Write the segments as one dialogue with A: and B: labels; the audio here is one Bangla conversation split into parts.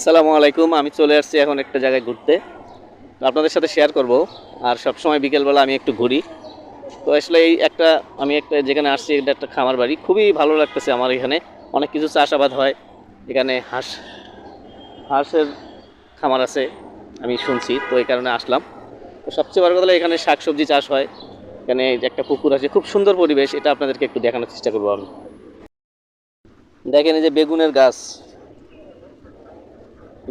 A: আসসালামু আলাইকুম, আমি চলে আসছি এখন একটা জায়গায় ঘুরতে। আপনাদের সাথে শেয়ার করব। আর সব সময় বিকেলবেলা আমি একটু ঘুরি। তো আসলে এই একটা, আমি একটা যেখানে আসছি, এটা একটা খামার বাড়ি। খুবই ভালো লাগতেছে আমার এখানে। অনেক কিছু চাষাবাদ হয়। এখানে হাঁস, হাঁসের খামার আছে, আমি শুনছি। তো এই কারণে আসলাম। তো সবচেয়ে বড় কথা এখানে শাকসবজি চাষ হয়। এখানে যে একটা পুকুর আছে, খুব সুন্দর পরিবেশ। এটা আপনাদেরকে একটু দেখানোর চেষ্টা করব আমি। দেখেন এই যে বেগুনের গাছ।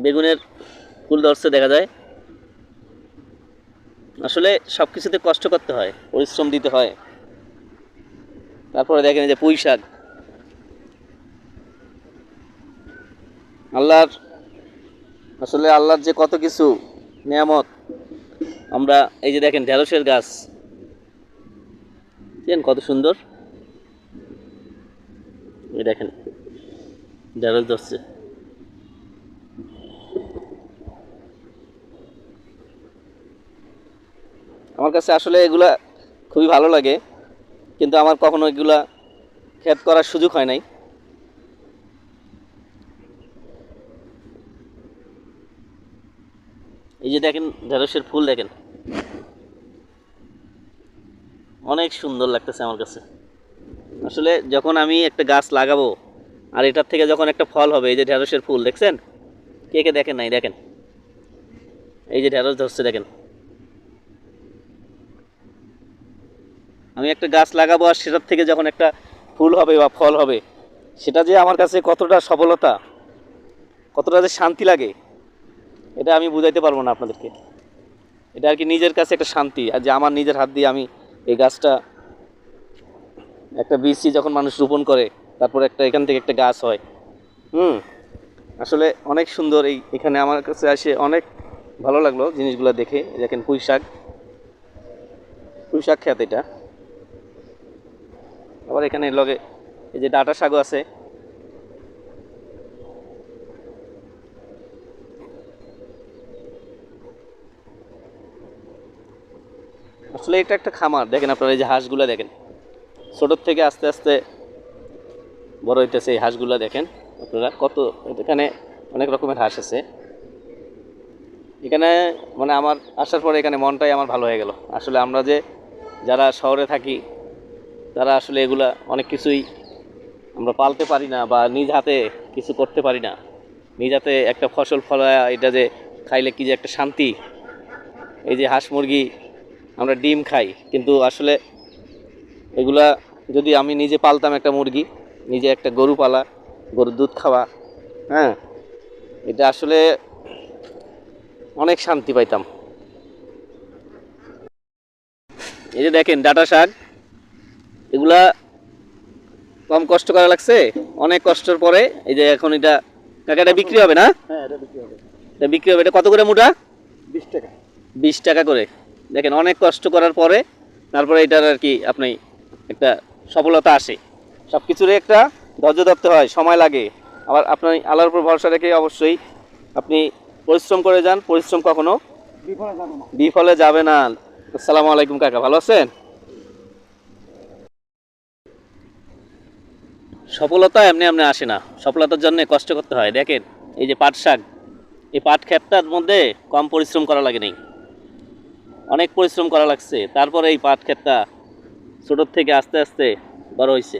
A: বেগুনের ফুল ধরছে, দেখা যায়। আসলে সব কিছুতে কষ্ট করতে হয়, পরিশ্রম দিতে হয়। তারপরে দেখেন যে পুঁই শাক। আল্লাহর, আসলে আল্লাহর যে কত কিছু নিয়ামত, আমরা এই যে দেখেন ঢেঁড়সের গাছ। দেখেন কত সুন্দর। এই দেখেন, ঢেঁড়স ধরছে। আমার কাছে আসলে এগুলা খুবই ভালো লাগে, কিন্তু আমার কখনো এগুলা ক্ষেত করার সুযোগ হয় নাই। এই যে দেখেন, ঢেঁড়সের ফুল দেখেন। অনেক সুন্দর লাগতেছে আমার কাছে। আসলে যখন আমি একটা গাছ লাগাবো, আর এটার থেকে যখন একটা ফল হবে, এই যে ঢেঁড়সের ফুল, দেখছেন? কে কে দেখেন নাই? দেখেন। এই যে ঢেঁড়স ধরছে, দেখেন। আমি একটা গাছ লাগাবো আর সেটার থেকে যখন একটা ফুল হবে বা ফল হবে, সেটা যে আমার কাছে কতটা সফলতা, কতটা যে শান্তি লাগে, এটা আমি বুঝাইতে পারব না আপনাদেরকে। এটা আর কি নিজের কাছে একটা শান্তি, আর যে আমার নিজের হাত দিয়ে আমি এই গাছটা একটা বীজটি যখন মানুষ রোপণ করে, তারপর একটা এখান থেকে একটা গাছ হয়। হুম, আসলে অনেক সুন্দর এই, এখানে আমার কাছে আসে অনেক ভালো লাগল জিনিসগুলো দেখে। দেখেন পুঁই শাক। পুঁই শাক খেত এটা। আবার এখানে লগে এই যে ডাটা শাকও আছে। আসলে এটা একটা খামার, দেখেন আপনারা এই যে হাঁসগুলো দেখেন। ছোটোর থেকে আস্তে আস্তে বড় হইতেছে এই হাঁসগুলো দেখেন আপনারা, কত এখানে অনেক রকমের হাঁস আছে। এখানে মানে আমার আসার পরে এখানে মনটাই আমার ভালো হয়ে গেল। আসলে আমরা যে যারা শহরে থাকি তারা আসলে এগুলা অনেক কিছুই আমরা পালতে পারি না বা নিজ হাতে কিছু করতে পারি না। নিজ হাতে একটা ফসল ফলা এটা যে খাইলে কি যে একটা শান্তি? এই যে হাঁস মুরগি আমরা ডিম খাই, কিন্তু আসলে এগুলা যদি আমি নিজে পালতাম একটা মুরগি, নিজে একটা গরু পালা, গরুর দুধ খাওয়া হ্যাঁ এটা আসলে অনেক শান্তি পাইতাম। এই যে দেখেন ডাটা শাক এগুলা কম কষ্ট করা লাগছে অনেক কষ্টের পরে এই যে এখন এটা কাকা এটা বিক্রি হবে না?
B: হ্যাঁ এটা বিক্রি হবে।
A: এটা বিক্রি হবে এটা কত করে মোটা?
B: বিশ টাকা।
A: বিশ টাকা করে। দেখেন অনেক কষ্ট করার পরে তারপরে এটার আর কি আপনি একটা সফলতা আসে। সব কিছুরই একটা ধৈর্য ধরতে হয় সময় লাগে। আবার আপনার আল্লাহর উপর ভরসা রেখে অবশ্যই আপনি পরিশ্রম করে যান পরিশ্রম কখনো
B: বিফলে যাবে না।
A: বিফলে যাবে না। আসসালামু আলাইকুম কাকা ভালো আছেন? সফলতা এমনি এমনি আসে না। সফলতার জন্য কষ্ট করতে হয়। দেখেন, এই যে পাট শাক, এই পাট ক্ষেতটার মধ্যে কম পরিশ্রম করা লাগে নেই। অনেক পরিশ্রম করা লাগছে। তারপরে এই পাট ক্ষেতটা ছোটোর থেকে আস্তে আস্তে বড় হয়েছে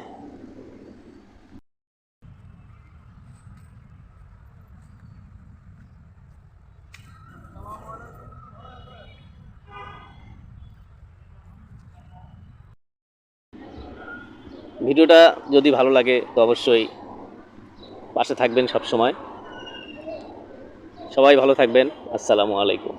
A: ভিডিওটা যদি ভালো লাগে, তো অবশ্যই পাশে থাকবেন সব সময় সবাই ভালো থাকবেন। আসসালামু আলাইকুম।